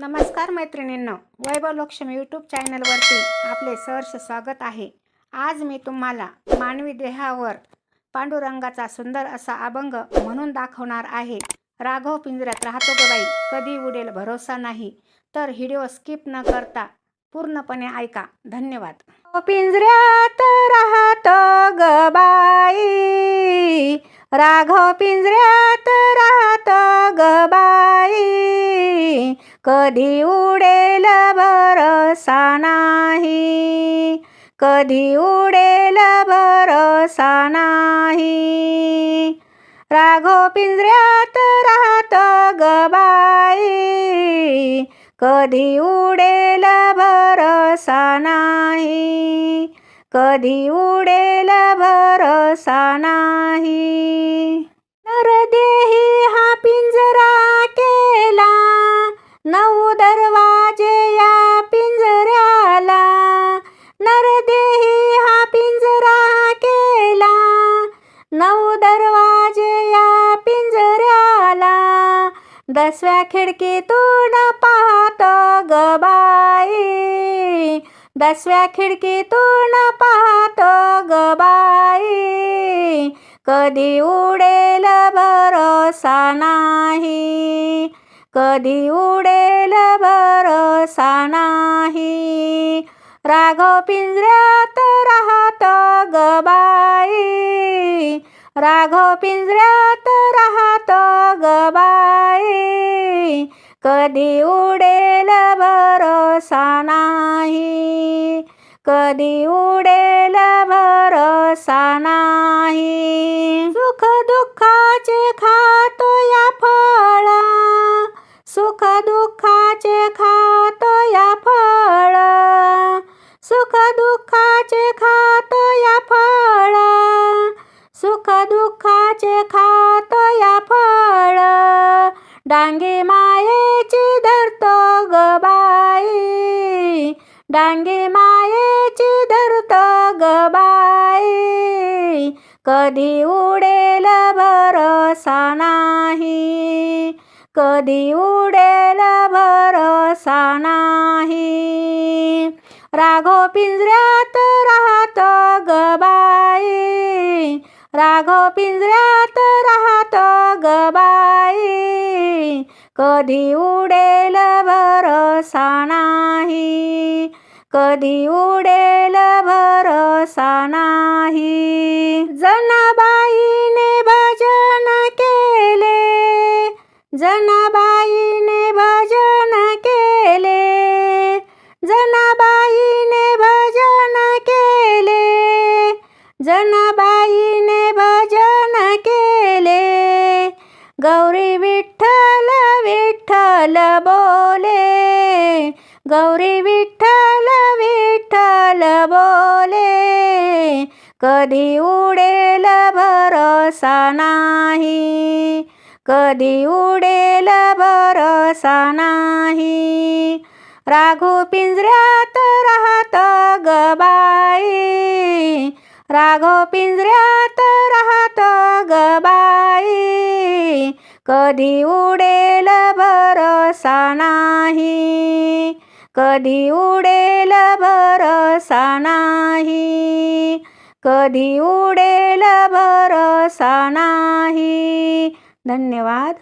नमस्कार मैत्रिणींनो वैभवलक्ष्मी यूट्यूब चॅनलवरती आपले सहर्ष स्वागत आहे. आज मी तुम्हाला मानवी देहावर पांडुरंगाचा सुंदर असा अभंग म्हणून दाखवणार आहे. राघव पिंजऱ्यात राहतो ग बाई कधी उडेल भरोसा नाही. तर व्हिडिओ स्किप न करता पूर्णपणे ऐका. धन्यवाद. पिंजऱ्यात राहतो ग बाई राघव पिंजऱ्यात कधी उडेल भरसा नाही कधी उडेल भरोसा नाही राघो पिंजऱ्यात राहत गबाई कधी उडेल भरसा नाही कधी उडेल भरसा नाही दसव्या खिडकीतून पाहतो ग बाई. दसव्या खिडकीतून पाहतो ग बाई. कधी उडेल भरोसा नाही. कधी उडेल भरोसा नाही. राघव पिंजऱ्यात राहत राघव पिंजऱ्यात राहत गबाई कधी उडेल भरोसा नाही. कधी उडेल भरोसा नाही. सुख दुःखाचे खातो या फळा. सुख दुःखाचे खा डांगे मायेची धरतो गबाई डांगे मायेची धरतो गबाई कधी उडेल भरोसा नाही. कधी उडेल भरोसा नाही. राघव पिंजऱ्यात राहतं राघव पिंजऱ्यात राहत गबाई कधी उडेल भरोसा नाही कधी उडेल भरोसा नाही जनाबाईने भजन केले. जनाबाईने भजन केले. जनाबाईने भजन केले. जनाबाईने विठ्ठल बोले. गौरी विठ्ठल विठ्ठल बोले. कधी उडेल भरसा नाही. कधी उडेल भरसा नाही. राघू पिंजऱ्यात राहत गबाई राघो राघव पिंजऱ्यात राहत गबाई कधी उडेल भरोसा नाही. कधी उडेल भरोसा नाही. कधी उडेल भरोसा नाही. धन्यवाद.